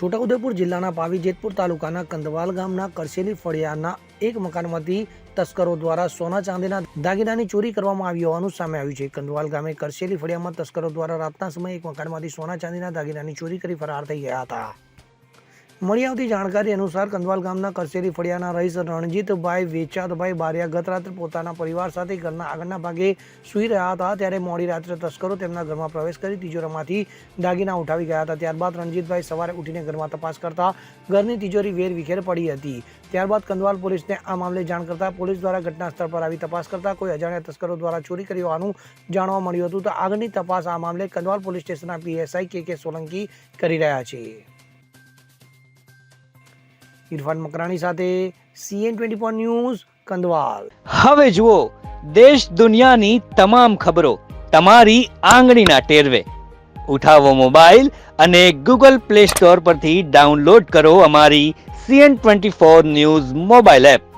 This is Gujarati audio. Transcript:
છોટાઉદેપુર જિલ્લાના પાવી જેતપુર તાલુકાના કંદવાલ ગામના કરસેલી ફળિયાના એક મકાનમાંથી તસ્કરો દ્વારા સોના ચાંદીના દાગીનાની ચોરી કરવામાં આવી હોવાનું સામે આવ્યું છે. કંદવાલ ગામે કરસેલી ફળિયામાં તસ્કરો દ્વારા રાતના સમયે એક મકાનમાંથી સોના ચાંદીના દાગીનાની ચોરી કરી ફરાર થઈ ગયા હતા. મળી આવતી જાણકારી અનુસાર કંદવાલ ગામના કરસેરી ફળિયાના રહીશ રણજીતભાઈ વેચાતભાઈ બારિયા ગત રાત્રે પોતાના પરિવાર સાથે ઘરના આગળના ભાગે સૂઈ રહ્યા હતા. ત્યારે મોડી રાત્રે તસ્કરો તેમના ઘરમાં પ્રવેશ કરી તિજોરીમાંથી દાગીના ઉઠાવી ગયા હતા. ત્યારબાદ રણજીતભાઈ સવારે ઉઠીને ઘરમાં તપાસ કરતા ઘરની તિજોરી વેર વિખેર પડી હતી. ત્યારબાદ કંદવાલ પોલીસને આ મામલે જાણ કરતા પોલીસ દ્વારા ઘટના સ્થળ પર આવી તપાસ કરતા કોઈ અજાણ્યા તસ્કરો દ્વારા ચોરી કરી હોવાનું જાણવા મળ્યું હતું. તો આગળની તપાસ આ મામલે કંદવાલ પોલીસ સ્ટેશનના પીએસઆઈ કે કે સોલંકી કરી રહ્યા છે. ઇરફાન મકરાણી સાથે સીએન ટ્વેન્ટી ફોર ન્યૂઝ, કંદવાલ. હવે જુઓ, દેશ દુનિયાની તમામ ખબરો તમારી આંગળીના ટેરવે. ઉઠાવો મોબાઈલ અને ગૂગલ પ્લે સ્ટોર પરથી ડાઉનલોડ કરો અમારી CN twenty four news mobile app.